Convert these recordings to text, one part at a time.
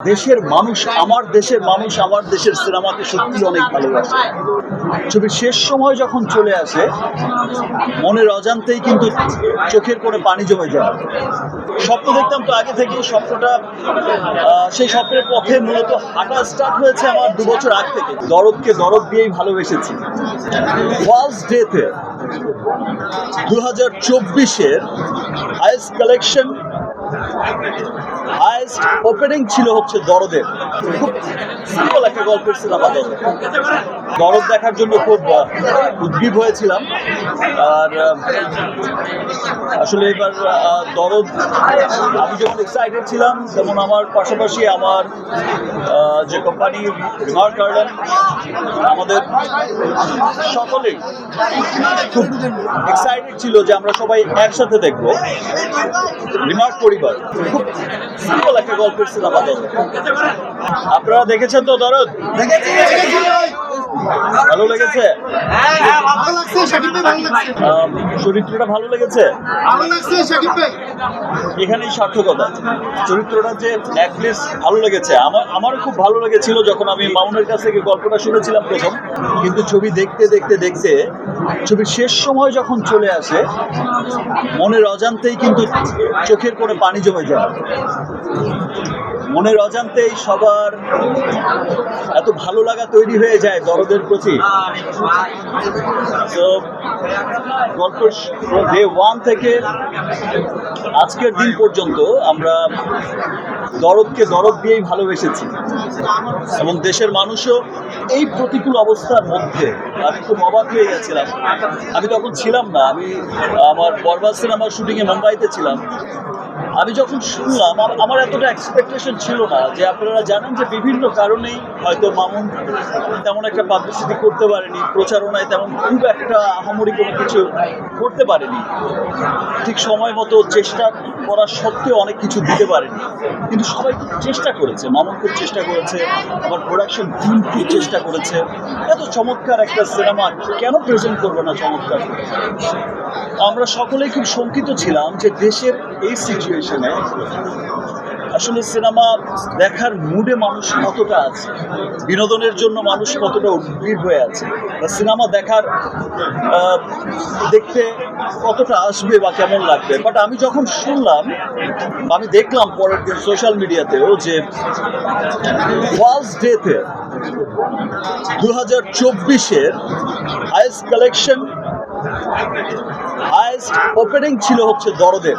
দেশের মানুষ আমার দেশের মানুষ, আমার দেশের সিনেমাকে সত্যি অনেক ভালোবাসে। ছবির শেষ সময় যখন চলে আসে, মনের অজান্তেই কিন্তু চোখের করে পানি জমে যায়। স্বপ্ন দেখতাম তো আগে থেকে স্বপ্নটা সেই স্বপ্নের পথে মূলত হাঁটা স্টার্ট হয়েছে আমার দু বছর আগ থেকে। দরদকে দরদ দিয়েই ভালোবেসেছি। ফার্স্ট ডেতে দু হাজার চব্বিশের হাইস্ট কালেকশন হাইস্ট ওপেনিং ছিল হচ্ছে দরদের। খুব সিম্পল একটা গল্পের সিনেমা দরদ দরদ দেখার জন্য খুব উদ্গ্রীব হয়েছিলাম। আর আসলে এবার দরদ, আমি যখন এক্সাইটেড ছিলাম তেমন আমার পাশাপাশি আমার যে কোম্পানি রিমার্ক গার্ডেন আমাদের সকলেই খুব এক্সাইটেড ছিল যে আমরা সবাই একসাথে দেখব। রিমার্ক পরিবার খুব সিম্পল একটা গল্পের সিনেমা আপনারা দেখেছেন তো দরদ? ভালো লেগেছে? হ্যাঁ ভালো লাগছে শাকিব ভাই ভালো লাগছে। চরিত্রটা ভালো লেগেছে? ভালো লাগছে শাকিব ভাই এখানেই সার্থকতা। চরিত্রটা যে অ্যাটলিস্ট ভালো লেগেছে আমার আমারও খুব ভালো লেগেছিল যখন আমি মামুনের কাছ থেকে গল্পটা শুনেছিলাম প্রথম। কিন্তু ছবি দেখতে দেখতে দেখতে ছবির শেষ সময় যখন চলে আসে মনের অজান্তেই কিন্তু চোখের করে পানি জমে যায়। মনের অজান্তেই সবার এত ভালো লাগা তৈরি হয়ে যায় দরদের প্রতি। তো গল্পের ডে ওয়ান থেকে আজকের দিন পর্যন্ত আমরা দরদকে দরদ দিয়েই ভালোবেসেছি। এবং দেশের মানুষও এই প্রতিকূল অবস্থার মধ্যে, আমি খুব অবাক হয়ে গেছিলাম। আমি তখন ছিলাম না, আমি আমার বরবাদ সিনেমার শুটিংয়ে মুম্বাইতে ছিলাম। আমি যখন শুনলাম আম- আমার এতটা এক্সপেকটেশন ছিল না যে আপনারা জানেন যে বিভিন্ন কারণেই হয়তো মামুন তেমন একটা পাবলিসিটি করতে পারেনি, প্রচারণায় তেমন খুব একটা আহামরি কোনো কিছু করতে পারেনি। ঠিক সময় মতো চেষ্টা করা সত্ত্বেও অনেক কিছু দিতে পারেনি। কিন্তু সবাই খুব চেষ্টা করেছে। মামুন খুব চেষ্টা করেছে। আবার প্রোডাকশন টিম খুব চেষ্টা করেছে। এত চমৎকার একটা সিনেমা কেন প্রেজেন্ট করব না চমৎকার? আমরা সকলেই খুব শঙ্কিত ছিলাম যে দেশের এই সিচুয়েশনে আসলে সিনেমা দেখার মুডে মানুষ কতটা আছে? বিনোদনের জন্য মানুষ কতটা উদ্গ্রীব হয়ে আছে? বা সিনেমা দেখার দেখতে কতটা আসবে বা কেমন লাগবে? বাট আমি যখন শুনলাম আমি দেখলাম পরের দিন সোশ্যাল মিডিয়াতেও যে ফার্স্ট ডেতে দু হাজার চব্বিশের হাইস্ট কালেকশন হাইস্ট ওপেনিং ছিল হচ্ছে দরদের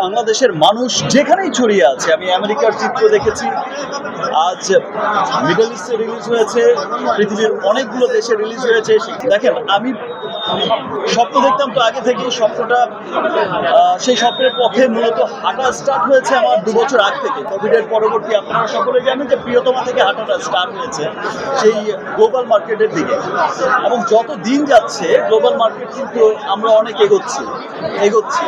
বাংলাদেশের মানুষ যেখানেই ছড়িয়ে আছে, আমি আমেরিকার চিত্র দেখেছি। আজ মিডল ইস্টে রিলিজ হয়েছে, পৃথিবীর অনেকগুলো দেশে রিলিজ হয়েছে। দেখেন, আমি স্বপ্ন দেখতাম তো আগে থেকে স্বপ্নটা সেই স্বপ্নের পথে মূলত হাঁটা স্টার্ট হয়েছে আমার দু বছর আগ থেকে। কোভিডের পরবর্তী আপনারা সকলে জানেন যে প্রিয়তমা থেকে হাঁটাটা স্টার্ট হয়েছে সেই গ্লোবাল মার্কেটের দিকে। এবং যত দিন যাচ্ছে গ্লোবাল মার্কেট কিন্তু আমরা অনেক এগোচ্ছি এগোচ্ছি।